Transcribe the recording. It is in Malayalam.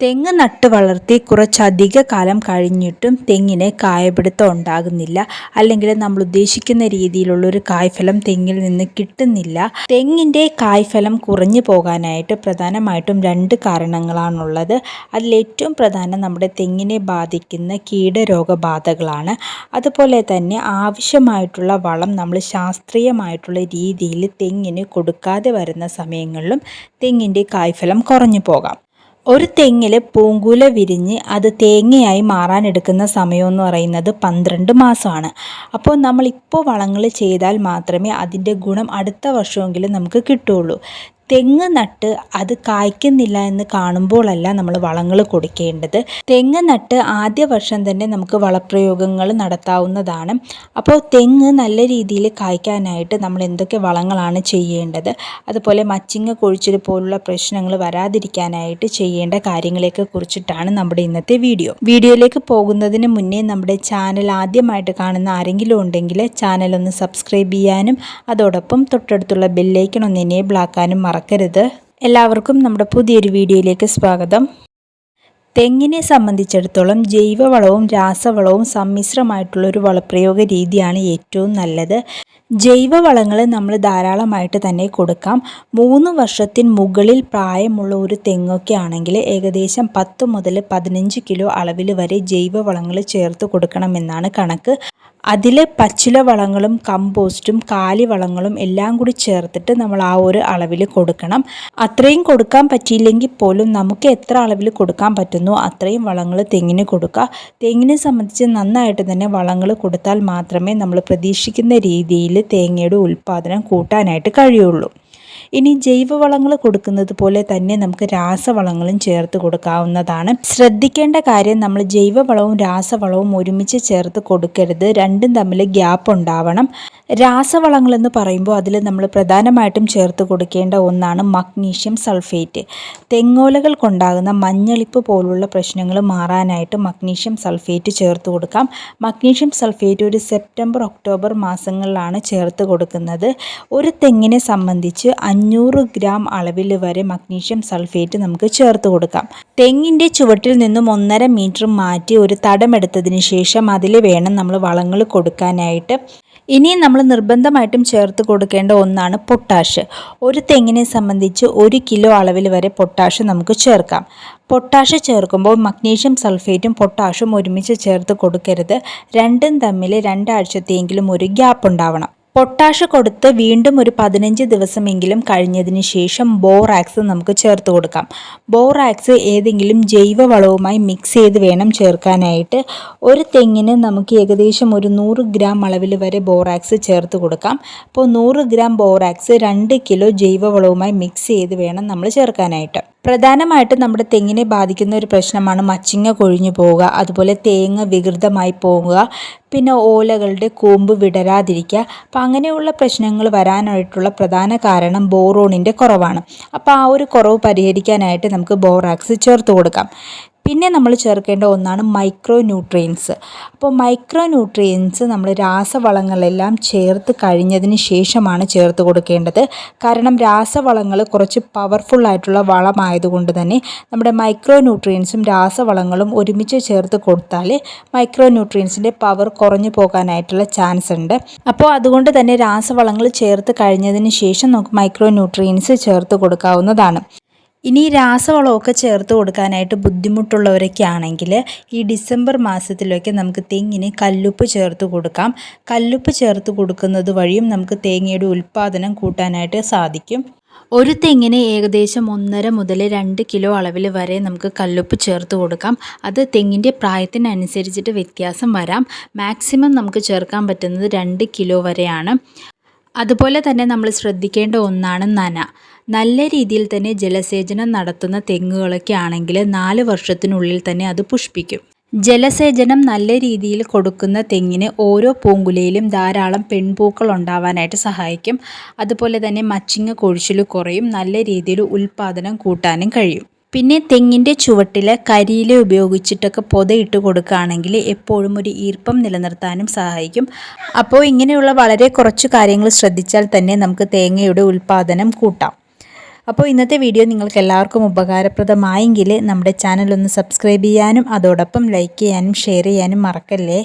തെങ്ങ് നട്ട് വളർത്തി കുറച്ചധിക കാലം കഴിഞ്ഞിട്ടും തെങ്ങിന് കായപിടുത്തം ഉണ്ടാകുന്നില്ല. അല്ലെങ്കിൽ നമ്മൾ ഉദ്ദേശിക്കുന്ന രീതിയിലുള്ളൊരു കായ്ഫലം തെങ്ങിൽ നിന്ന് കിട്ടുന്നില്ല. തെങ്ങിന്റെ കായ്ഫലം കുറഞ്ഞു പോകാനായിട്ട് പ്രധാനമായിട്ടും രണ്ട് കാരണങ്ങളാണുള്ളത്. അതിലേറ്റവും പ്രധാനം നമ്മുടെ തെങ്ങിനെ ബാധിക്കുന്ന കീടരോഗബാധകളാണ്. അതുപോലെ തന്നെ ആവശ്യമായിട്ടുള്ള വളം നമ്മൾ ശാസ്ത്രീയമായിട്ടുള്ള രീതിയിൽ തെങ്ങിന് കൊടുക്കാതെ വരുന്ന സമയങ്ങളിലും തെങ്ങിന്റെ കായ്ഫലം കുറഞ്ഞു പോകാം. ഒരു തെങ്ങിൽ പൂങ്കുല വിരിഞ്ഞ് അത് തേങ്ങയായി മാറാനെടുക്കുന്ന സമയമെന്ന് പറയുന്നത് പന്ത്രണ്ട് മാസമാണ്. അപ്പോൾ നമ്മളിപ്പോൾ വളങ്ങൾ ചെയ്താൽ മാത്രമേ അതിന്റെ ഗുണം അടുത്ത വർഷമെങ്കിലും നമുക്ക് കിട്ടുകയുള്ളൂ. തെങ്ങ് നട്ട് അത് കായ്ക്കുന്നില്ല എന്ന് കാണുമ്പോഴല്ല നമ്മൾ വളങ്ങൾ കൊടുക്കേണ്ടത്. തെങ്ങ് നട്ട് ആദ്യ വർഷം തന്നെ നമുക്ക് വളപ്രയോഗങ്ങൾ നടത്താവുന്നതാണ്. അപ്പോൾ തെങ്ങ് നല്ല രീതിയിൽ കായ്ക്കാനായിട്ട് നമ്മൾ എന്തൊക്കെ വളങ്ങളാണ് ചെയ്യേണ്ടത്? അതുപോലെ മച്ചിങ്ങ കൊഴിച്ചിൽ പോലുള്ള പ്രശ്നങ്ങൾ വരാതിരിക്കാനായിട്ട് ചെയ്യേണ്ട കാര്യങ്ങളെയൊക്കെ കുറിച്ചിട്ടാണ് നമ്മുടെ ഇന്നത്തെ വീഡിയോ. വീഡിയോയിലേക്ക് പോകുന്നതിന് മുന്നേ നമ്മുടെ ചാനൽ ആദ്യമായിട്ട് കാണുന്ന ആരെങ്കിലും ഉണ്ടെങ്കിൽ ചാനൽ ഒന്ന് സബ്സ്ക്രൈബ് ചെയ്യാനും അതോടൊപ്പം തൊട്ടടുത്തുള്ള ബെല്ലൈക്കൺ ഒന്ന് എനേബിൾ ആക്കാനും മറക്കരുത്. എല്ലാവർക്കും നമ്മുടെ പുതിയൊരു വീഡിയോയിലേക്ക് സ്വാഗതം. തെങ്ങിനെ സംബന്ധിച്ചിടത്തോളം ജൈവവളവും രാസവളവും സമ്മിശ്രമായിട്ടുള്ള ഒരു വളപ്രയോഗ രീതിയാണ് ഏറ്റവും നല്ലത്. ജൈവവളങ്ങൾ നമ്മൾ ധാരാളമായിട്ട് തന്നെ കൊടുക്കാം. മൂന്ന് വർഷത്തിന് മുകളിൽ പ്രായമുള്ള ഒരു തെങ്ങൊക്കെ ആണെങ്കിൽ ഏകദേശം പത്ത് മുതൽ പതിനഞ്ച് കിലോ അളവിൽ വരെ ജൈവവളങ്ങൾ ചേർത്ത് കൊടുക്കണമെന്നാണ് കണക്ക്. അതിൽ പച്ചില വളങ്ങളും കമ്പോസ്റ്റും കാലി വളങ്ങളും എല്ലാം കൂടി ചേർത്തിട്ട് നമ്മൾ ആ ഒരു അളവിൽ കൊടുക്കണം. അത്രയും കൊടുക്കാൻ പറ്റിയില്ലെങ്കിൽ പോലും നമുക്ക് എത്ര അളവിൽ കൊടുക്കാൻ പറ്റുന്നു അത്രയും വളങ്ങൾ തെങ്ങിന് കൊടുക്കുക. തെങ്ങിനെ സംബന്ധിച്ച് നന്നായിട്ട് തന്നെ വളങ്ങൾ കൊടുത്താൽ മാത്രമേ നമ്മൾ പ്രതീക്ഷിക്കുന്ന രീതിയിൽ തേങ്ങയുടെ ഉൽപ്പാദനം കൂട്ടാനായിട്ട് കഴിയുള്ളൂ. ഇനി ജൈവവളങ്ങൾ കൊടുക്കുന്നത് പോലെ തന്നെ നമുക്ക് രാസവളങ്ങളും ചേർത്ത് കൊടുക്കാവുന്നതാണ്. ശ്രദ്ധിക്കേണ്ട കാര്യം നമ്മൾ ജൈവവളവും രാസവളവും ഒരുമിച്ച് ചേർത്ത് കൊടുക്കരുത്. രണ്ടും തമ്മിൽ ഗ്യാപ്പ് ഉണ്ടാവണം. രാസവളങ്ങൾ എന്ന് പറയുമ്പോൾ അതിൽ നമ്മൾ പ്രധാനമായിട്ടും ചേർത്ത് കൊടുക്കേണ്ട ഒന്നാണ് മഗ്നീഷ്യം സൾഫേറ്റ്. തെങ്ങോലകൾ കൊണ്ടാകുന്ന മഞ്ഞളിപ്പ് പോലുള്ള പ്രശ്നങ്ങൾ മാറാനായിട്ട് മഗ്നീഷ്യം സൾഫേറ്റ് ചേർത്ത് കൊടുക്കാം. മഗ്നീഷ്യം സൾഫേറ്റ് ഒരു സെപ്റ്റംബർ ഒക്ടോബർ മാസങ്ങളിലാണ് ചേർത്ത് കൊടുക്കുന്നത്. ഒരു തെങ്ങിനെ സംബന്ധിച്ച് അഞ്ഞൂറ് ഗ്രാം അളവിൽ വരെ മഗ്നീഷ്യം സൾഫേറ്റ് നമുക്ക് ചേർത്ത് കൊടുക്കാം. തെങ്ങിന്റെ ചുവട്ടിൽ നിന്നും ഒന്നര മീറ്റർ മാറ്റി ഒരു തടമെടുത്തതിന് ശേഷം അതിൽ വേണം നമ്മൾ വളങ്ങൾ കൊടുക്കാനായിട്ട്. ഇനി നമ്മൾ നിർബന്ധമായിട്ടും ചേർത്ത് കൊടുക്കേണ്ട ഒന്നാണ് പൊട്ടാഷ്. ഒരു തെങ്ങിനെ സംബന്ധിച്ച് ഒരു കിലോ അളവിൽ വരെ പൊട്ടാഷ് നമുക്ക് ചേർക്കാം. പൊട്ടാഷ് ചേർക്കുമ്പോൾ മഗ്നീഷ്യം സൾഫേറ്റും പൊട്ടാഷും ഒരുമിച്ച് ചേർത്ത് കൊടുക്കരുത്. രണ്ടും തമ്മിൽ രണ്ടാഴ്ചത്തെയെങ്കിലും ഒരു ഗ്യാപ്പ് ഉണ്ടാവണം. പൊട്ടാഷ് കൊടുത്ത് വീണ്ടും ഒരു പതിനഞ്ച് ദിവസമെങ്കിലും കഴിഞ്ഞതിന് ശേഷം ബോറാക്സ് നമുക്ക് ചേർത്ത് കൊടുക്കാം. ബോറാക്സ് ഏതെങ്കിലും ജൈവവളവുമായി മിക്സ് ചെയ്ത് വേണം ചേർക്കാനായിട്ട്. ഒരു തെങ്ങിന് നമുക്ക് ഏകദേശം ഒരു നൂറ് ഗ്രാം അളവിൽ വരെ ബോറാക്സ് ചേർത്ത് കൊടുക്കാം. അപ്പോൾ നൂറ് ഗ്രാം ബോറാക്സ് രണ്ട് കിലോ ജൈവവളവുമായി മിക്സ് ചെയ്ത് വേണം നമ്മൾ ചേർക്കാനായിട്ട്. പ്രധാനമായിട്ട് നമ്മുടെ തെങ്ങിനെ ബാധിക്കുന്ന ഒരു പ്രശ്നമാണ് മച്ചിങ്ങ കൊഴിഞ്ഞു പോവുക. അതുപോലെ തേങ്ങ വികൃതമായി പോവുക. പിന്നെ ഓലകളുടെ കൂമ്പ് വിടരാതിരിക്കുക. അപ്പം അങ്ങനെയുള്ള പ്രശ്നങ്ങൾ വരാനായിട്ടുള്ള പ്രധാന കാരണം ബോറോണിന്റെ കുറവാണ്. അപ്പോൾ ആ ഒരു കുറവ് പരിഹരിക്കാനായിട്ട് നമുക്ക് ബോറാക്സ് ചേർത്ത് കൊടുക്കാം. പിന്നെ നമ്മൾ ചേർക്കേണ്ട ഒന്നാണ് മൈക്രോ ന്യൂട്രിയൻസ് അപ്പോൾ മൈക്രോ ന്യൂട്രിയൻസ് നമ്മൾ രാസവളങ്ങളെല്ലാം ചേർത്ത് കഴിഞ്ഞതിന് ശേഷമാണ് ചേർത്ത് കൊടുക്കേണ്ടത്. കാരണം രാസവളങ്ങൾ കുറച്ച് പവർഫുൾ ആയിട്ടുള്ള വളമായതുകൊണ്ട് തന്നെ നമ്മുടെ മൈക്രോ ന്യൂട്രിയൻസും രാസവളങ്ങളും ഒരുമിച്ച് ചേർത്ത് കൊടുത്താൽ മൈക്രോ ന്യൂട്രിയൻസിന്റെ പവർ കുറഞ്ഞു പോകാനായിട്ടുള്ള ചാൻസ് ഉണ്ട്. അപ്പോൾ അതുകൊണ്ട് തന്നെ രാസവളങ്ങൾ ചേർത്ത് കഴിഞ്ഞതിന് ശേഷം നമുക്ക് മൈക്രോ ന്യൂട്രിയൻസ് ചേർത്ത് കൊടുക്കാവുന്നതാണ്. ഇനി രാസവളമൊക്കെ ചേർത്ത് കൊടുക്കാനായിട്ട് ബുദ്ധിമുട്ടുള്ളവരൊക്കെ ആണെങ്കിൽ ഈ ഡിസംബർ മാസത്തിലൊക്കെ നമുക്ക് തെങ്ങിന് കല്ലുപ്പ് ചേർത്ത് കൊടുക്കാം. കല്ലുപ്പ് ചേർത്ത് കൊടുക്കുന്നത് വഴിയും നമുക്ക് തേങ്ങയുടെ ഉൽപ്പാദനം കൂട്ടാനായിട്ട് സാധിക്കും. ഒരു തെങ്ങിന് ഏകദേശം ഒന്നര മുതൽ രണ്ട് കിലോ അളവിൽ വരെ നമുക്ക് കല്ലുപ്പ് ചേർത്ത് കൊടുക്കാം. അത് തെങ്ങിന്റെ പ്രായത്തിനനുസരിച്ചിട്ട് വ്യത്യാസം വരാം. മാക്സിമം നമുക്ക് ചേർക്കാൻ പറ്റുന്നത് രണ്ട് കിലോ വരെയാണ്. അതുപോലെ തന്നെ നമ്മൾ ശ്രദ്ധിക്കേണ്ട ഒന്നാണ് നന. നല്ല രീതിയിൽ തന്നെ ജലസേചനം നടത്തുന്ന തെങ്ങുകളൊക്കെ ആണെങ്കിൽ നാല് വർഷത്തിനുള്ളിൽ തന്നെ അത് പുഷ്പിക്കും. ജലസേചനം നല്ല രീതിയിൽ കൊടുക്കുന്ന തെങ്ങിന് ഓരോ പൂങ്കുലയിലും ധാരാളം പെൺപൂക്കൾ ഉണ്ടാവാനായിട്ട് സഹായിക്കും. അതുപോലെ തന്നെ മച്ചിങ്ങ കൊഴിച്ചിൽ കുറയും നല്ല രീതിയിൽ ഉൽപ്പാദനം കൂട്ടാനും കഴിയും. പിന്നെ തെങ്ങിന്റെ ചുവട്ടിൽ കരിയില ഉപയോഗിച്ചിട്ടൊക്കെ പൊതയിട്ട് കൊടുക്കുകയാണെങ്കിൽ എപ്പോഴും ഒരു ഈർപ്പം നിലനിർത്താനും സഹായിക്കും. അപ്പോൾ ഇങ്ങനെയുള്ള വളരെ കുറച്ച് കാര്യങ്ങൾ ശ്രദ്ധിച്ചാൽ തന്നെ നമുക്ക് തേങ്ങയുടെ ഉൽപ്പാദനം കൂട്ടാം. അപ്പോൾ ഇന്നത്തെ വീഡിയോ നിങ്ങൾക്ക് എല്ലാവർക്കും ഉപകാരപ്രദമായെങ്കിൽ നമ്മുടെ ചാനൽ ഒന്ന് സബ്സ്ക്രൈബ് ചെയ്യാനും അതോടൊപ്പം ലൈക്ക് ചെയ്യാനും ഷെയർ ചെയ്യാനും മറക്കല്ലേ?